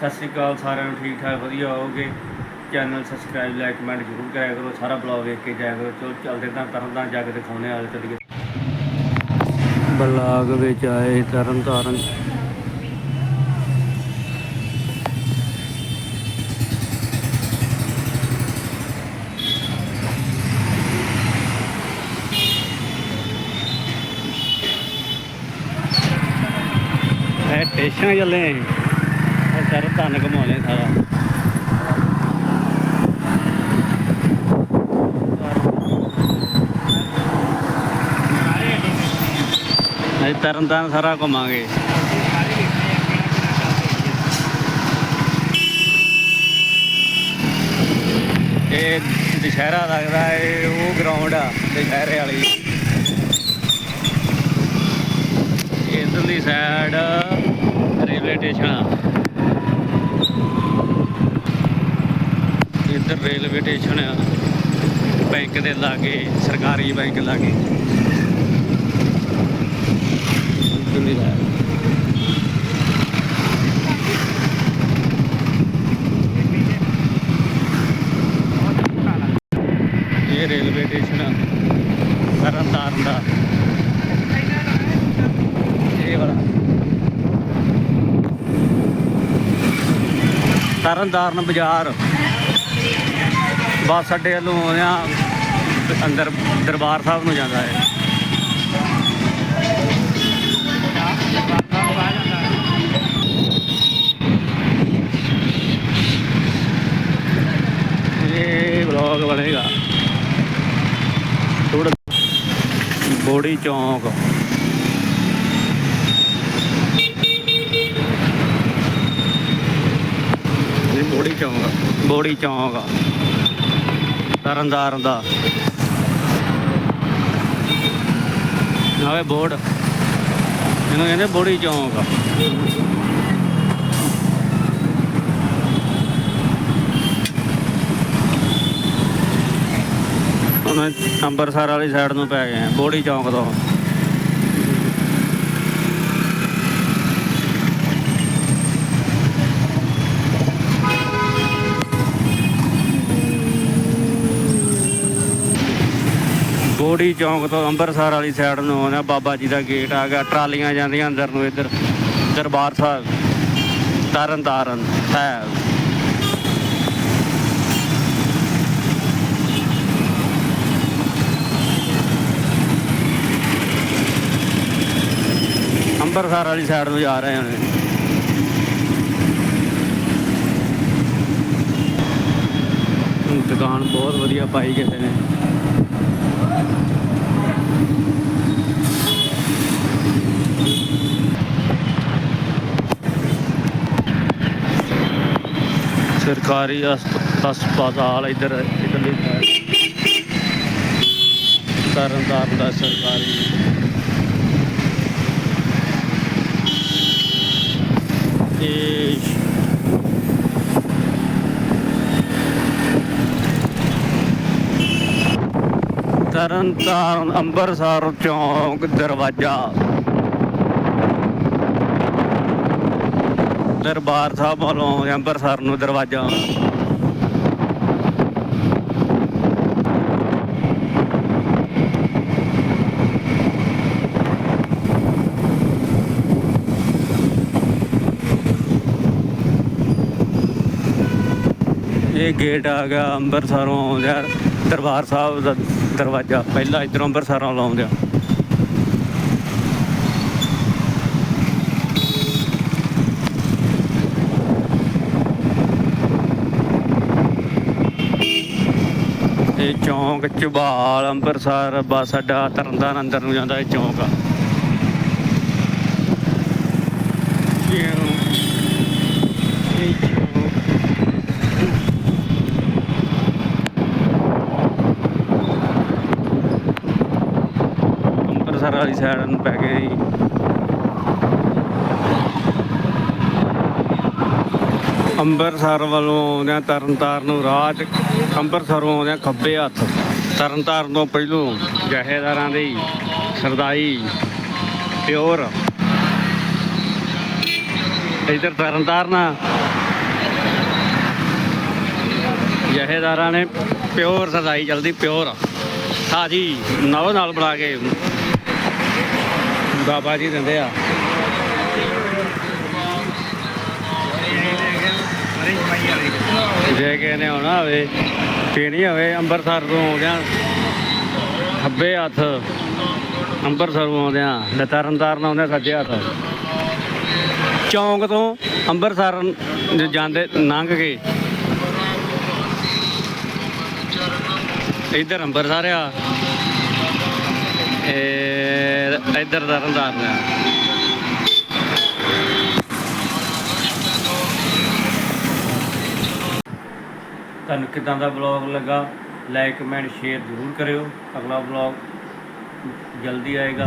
ਸਤਿ ਸ਼੍ਰੀ ਅਕਾਲ, ਸਾਰਿਆਂ ਨੂੰ ਠੀਕ ਠਾਕ ਵਧੀਆ ਹੋਵੋਗੇ। ਚੈਨਲ ਸਬਸਕ੍ਰਾਈਬ, ਲਾਈਕ, ਕਮੈਂਟ ਜ਼ਰੂਰ ਕਰਿਆ ਕਰੋ। ਸਾਰਾ ਬਲੌਗ ਵੇਖ ਕੇ ਜਾਇਆ ਕਰੋ। ਚਲੋ, ਚੱਲਦੇ ਤਾਂ ਤਰਨ ਤਾਰਨ ਜਾ ਕੇ ਦਿਖਾਉਣੇ ਵਾਲੇ ਚੱਲੀਏ। ਬਲਾਗ ਵਿੱਚ ਆਏ ਤਰਨ ਤਾਰਨ ਇਹ ਚੱਲੇ ਇਹ ਤਰਨ ਤਾਰਨ ਘਮਾਉਣੇ ਸਾਰਾ। ਅਸੀਂ ਤਰਨ ਤਾਰਨ ਸਾਰਾ ਘੁੰਮਾਂਗੇ। ਇਹ ਦੁਸ਼ਹਿਰਾ ਲੱਗਦਾ ਏ ਉਹ ਗਰਾਊਂਡ ਆ, ਦੁਸ਼ਹਿਰੇ ਵਾਲੀ। ਇਧਰਲੀ ਸਾਈਡ ਰੇਲਵੇ ਸਟੇਸ਼ਨ ਆ। ਇੱਧਰ ਰੇਲਵੇ ਸਟੇਸ਼ਨ ਆ। ਬੈਂਕ ਦੇ ਲਾਗੇ, ਸਰਕਾਰੀ ਬੈਂਕ ਲਾਗੇ। ਇੱਧਰਲੀ side। ਇਹ ਰੇਲਵੇ ਸਟੇਸ਼ਨ ਆ ਤਰਨ ਤਾਰਨ ਦਾ। ਇਹ ਵਾਲਾ। ਤਰਨ ਤਾਰਨ ਬਾਜ਼ਾਰ। ਬੱਸ ਅੱਡੇ ਵੱਲੋਂ ਆਉਂਦਿਆਂ ਅੰਦਰ ਦਰਬਾਰ ਸਾਹਿਬ ਨੂੰ ਜਾਂਦਾ ਹੈ। ਇਹ ਵਲੌਗ ਬਣੇਗਾ। ਥੋੜਾ ਬੋੜੀ ਚੌਂਕ। ਇਹ ਬੋੜੀ ਚੌਂਕ। ਆ। ਬੋੜੀ ਚੌਂਕ। ਆ। ਤਰਨਤਾਰਨ ਦਾ। ਨਾਲੇ ਬੋਰਡ। ਇਹਨੂੰ ਕਹਿੰਦੇ ਬੋੜੀ ਚੌਂਕ। ਹੁਣ ਅੰਬਰਸਰ ਵਾਲੀ ਸਾਈਡ ਨੂੰ ਪੈ ਗਏ ਆ, ਬੋੜੀ ਚੌਂਕ ਤੋਂ। ਬੋੜੀ ਚੌਂਕ ਤੋਂ ਅੰਮ੍ਰਿਤਸਰ ਵਾਲੀ ਸਾਈਡ ਨੂੰ ਆਉਂਦਾ ਬਾਬਾ ਜੀ ਦਾ ਗੇਟ ਆ ਗਿਆ। ਟਰਾਲੀਆਂ ਜਾਂਦੀਆਂ ਅੰਦਰ ਨੂੰ ਇੱਧਰ। ਦਰਬਾਰ ਸਾਹਿਬ। ਤਰਨ ਤਾਰਨ ਸਾਹਿਬ। ਅੰਮ੍ਰਿਤਸਰ ਵਾਲੀ ਸਾਈਡ ਨੂੰ ਜਾ ਰਹੇ ਹਾਂ ਦੁਕਾਨ ਬਹੁਤ ਵਧੀਆ ਪਾਈ ਕਿਸੇ ਨੇ। ਸਰਕਾਰੀ ਹਸਪ- ਹਸਪਤਾਲ ਇੱਧਰ ਇਧਰਲੀ ਤਰਨ ਤਾਰਨ ਦਾ ਸਰਕਾਰੀ। ਇਹ ਤਰਨ ਤਾਰਨ ਅੰਬਰਸਰ ਚੌਂਕ ਦਰਵਾਜ਼ਾ। ਦਰਬਾਰ ਸਾਹਿਬ ਵੱਲੋਂ ਅੰਮ੍ਰਿਤਸਰ ਨੂੰ ਦਰਵਾਜ਼ਾ। ਇਹ ਗੇਟ ਆ ਗਿਆ ਅੰਮ੍ਰਿਤਸਰੋਂ ਦਰਬਾਰ ਸਾਹਿਬ ਦਾ ਦਰਵਾਜ਼ਾ। ਪਹਿਲਾਂ ਇਧਰੋਂ ਅੰਮ੍ਰਿਤਸਰੋਂ ਲਾਉਂਦਿਆ ਇਹ ਚੌਂਕ ਚਬਾਲ ਅੰਮ੍ਰਿਤਸਰ ਬੱਸ ਅੱਡਾ ਤਰਨਤਾਰਨ ਅੰਦਰ ਨੂੰ ਜਾਂਦਾ ਇਹ ਚੌਂਕ। ਆ ਅੰਮ੍ਰਿਤਸਰ ਵਾਲੀ ਸਾਈਡ ਨੂੰ ਪੈ ਗਏ ਜੀ। ਅੰਮ੍ਰਿਤਸਰ ਵੱਲੋਂ ਆਉਂਦਿਆਂ ਤਰਨਤਾਰਨ ਰਾਹ 'ਚ ਅੰਮ੍ਰਿਤਸਰੋਂ ਆਉਂਦਿਆਂ ਖੱਬੇ ਹੱਥ। ਤਰਨਤਾਰਨ ਤੋਂ ਪਹਿਲੋਂ ਜਹੇਦਾਰਾਂ ਦੀ ਸਰਦਾਈ ਪਿਓਰ। ਇਧਰ ਤਰਨਤਾਰਨ ਜਹੇਦਾਰਾਂ ਨੇ ਪਿਓਰ ਸਰਦਾਈ ਜਲਦੀ ਪਿਓਰ। ਸਾਜੀ ਨਵ ਨਾਲ ਬਣਾ ਕੇ ਬਾਬਾ ਜੀ ਦਿੰਦੇ ਆ। ਜੇ ਕਿਸੇ ਨੇ ਆਉਣਾ ਹੋਵੇ, ਪੀਣੀ ਹੋਵੇ, ਅੰਮ੍ਰਿਤਸਰ ਤੋਂ ਆਉਂਦਿਆਂ ਖੱਬੇ ਹੱਥ, ਅੰਮ੍ਰਿਤਸਰੋਂ ਆਉਂਦਿਆਂ ਤੇ ਤਰਨ ਤਾਰਨ ਆਉਂਦਿਆਂ ਸੱਜੇ ਹੱਥ। ਚੌਂਕ ਤੋਂ ਅੰਮ੍ਰਿਤਸਰ ਜਾਂਦੇ, ਲੰਘ ਕੇ ਇੱਧਰ ਅੰਮ੍ਰਿਤਸਰ ਆ। ਇਹ, ਇੱਧਰ ਤਰਨ ਤਾਰਨ ਆ। ਤੁਹਾਨੂੰ ਕਿਦਾਂ ਦਾ ਬਲੌਗ ਲੱਗਾ ਲਾਈਕ ਕਮੈਂਟ ਸ਼ੇਅਰ ਜ਼ਰੂਰ ਕਰਿਓ। ਅਗਲਾ ਬਲੌਗ ਜਲਦੀ ਆਏਗਾ।